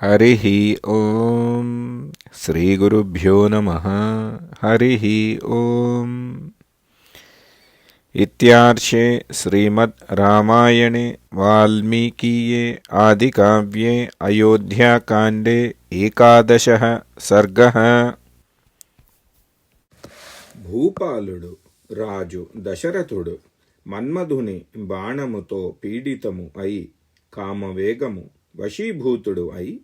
హరి ఓం శ్రీ గురుభ్యో నమ హరి ఓం. ఇత్యార్షే శ్రీమద్ రామాయణే వాల్మీకీయే ఆదికావ్యే అయోధ్యాకాండే ఏకాదశ సర్గ. భూపాలుడు రాజు దశరథుడు మన్మధుని బాణముతో పీడితము అయి కామవేగము వశీభూతుడు అయి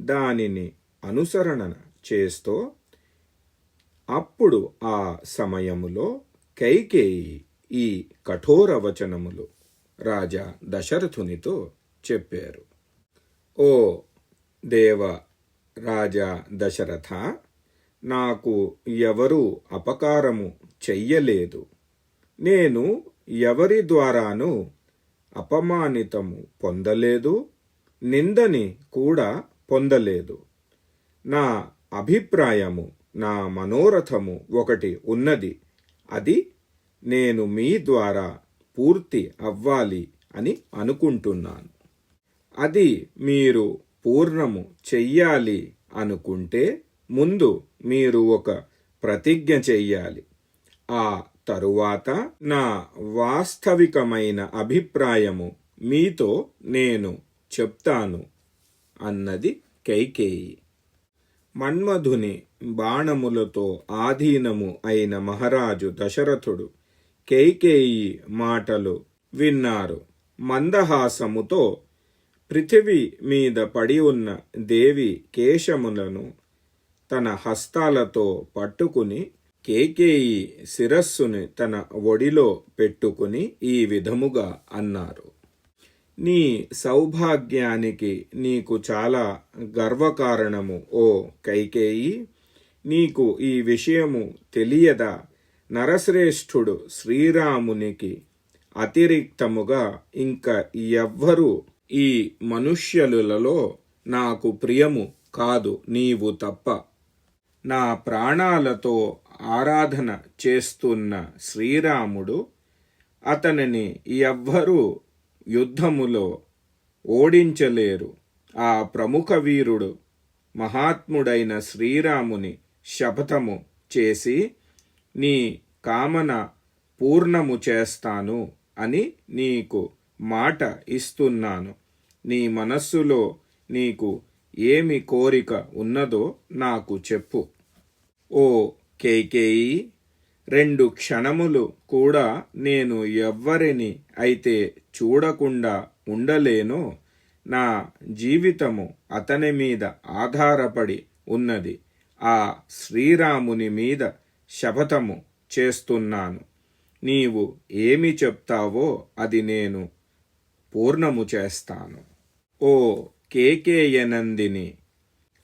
దానిని అనుసరణ చేస్తూ అప్పుడు ఆ సమయములో కైకేయి ఈ కఠోర వచనములు రాజా దశరథునితో చెప్పారు. ఓ దేవ రాజా దశరథ నాకు ఎవరు అపకారము చెయ్యలేదు. నేను ఎవరి ద్వారాను అపమానితము పొందలేదు. నిందని కూడా పొందలేదు. నా అభిప్రాయము నా మనోరథము ఒకటి ఉన్నది. అది నేను మీ ద్వారా పూర్తి అవ్వాలి అని అనుకుంటున్నాను. అది మీరు పూర్ణము చెయ్యాలి అనుకుంటే ముందు మీరు ఒక ప్రతిజ్ఞ చెయ్యాలి. ఆ తరువాత నా వాస్తవికమైన అభిప్రాయము మీతో నేను చెప్తాను అన్నది కైకేయి. మన్మధుని బాణములతో ఆధీనము అయిన మహారాజు దశరథుడు కైకేయి మాటలు విన్నారు. మందహాసముతో పృథివీ మీద పడి ఉన్న దేవి కేశములను తన హస్తాలతో పట్టుకుని కేకేయి శిరస్సుని తన ఒడిలో పెట్టుకుని ఈ విధముగా అన్నారు. నీ సౌభాగ్యానికి నీకు చాలా గర్వకారణము ఓ కైకేయి! నీకు ఈ విషయము తెలియదా? నరశ్రేష్ఠుడు శ్రీరామునికి అతిరిక్తముగా ఇంకా ఎవ్వరూ ఈ మనుష్యులలో నాకు ప్రియము కాదు నీవు తప్ప. నా ప్రాణాలతో ఆరాధన చేస్తున్న శ్రీరాముడు అతనిని ఎవ్వరూ యుద్ధములో ఓడించలేరు. ఆ ప్రముఖ వీరుడు మహాత్ముడైన శ్రీరాముని శపథము చేసి నీ కామన పూర్ణము చేస్తాను అని నీకు మాట ఇస్తున్నాను. నీ మనస్సులో నీకు ఏమి కోరిక ఉన్నదో నాకు చెప్పు. ఓ కేకేయి రెండు క్షణములు కూడా నేను ఎవ్వరిని అయితే చూడకుండా ఉండలేనో నా జీవితము అతని మీద ఆధారపడి ఉన్నది. ఆ శ్రీరాముని మీద శపథము చేస్తున్నాను. నీవు ఏమి చెప్తావో అది నేను పూర్ణము చేస్తాను. ఓ కేకేయనందిని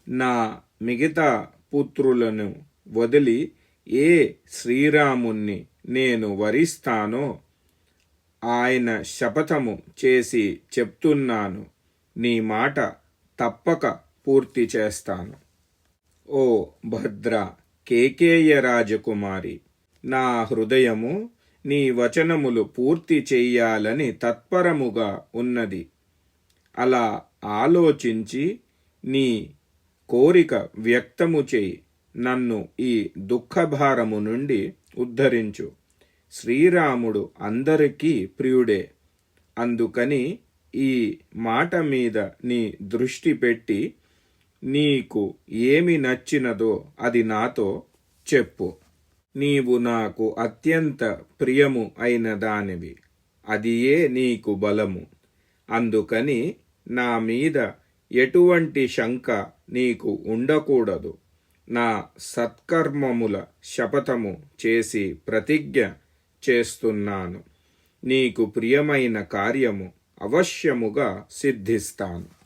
నా మిగతా పుత్రులను వదిలి ఏ శ్రీరాముణ్ణి నేను వరిస్తానో ఆయన శపథము చేసి చెప్తున్నాను. నీ మాట తప్పక పూర్తి చేస్తాను. ఓ భద్ర కేకేయ రాజకుమారి నా హృదయము నీ వచనములు పూర్తి చెయ్యాలని తత్పరముగా ఉన్నది. అలా ఆలోచించి నీ కోరిక వ్యక్తము చేయి. నన్ను ఈ దుఃఖభారము నుండి ఉద్ధరించు. శ్రీరాముడు అందరికీ ప్రియుడే. అందుకని ఈ మాట మీద నీ దృష్టి పెట్టి నీకు ఏమి నచ్చినదో అది నాతో చెప్పు. నీవు నాకు అత్యంత ప్రియము అయిన దానివి. అదియే నీకు బలము. అందుకని నా మీద ఎటువంటి శంక నీకు ఉండకూడదు. నా సత్కర్మముల శపథము చేసి ప్రతిజ్ఞ చేస్తున్నాను. నీకు ప్రియమైన కార్యము అవశ్యముగా సిద్ధిస్తాను.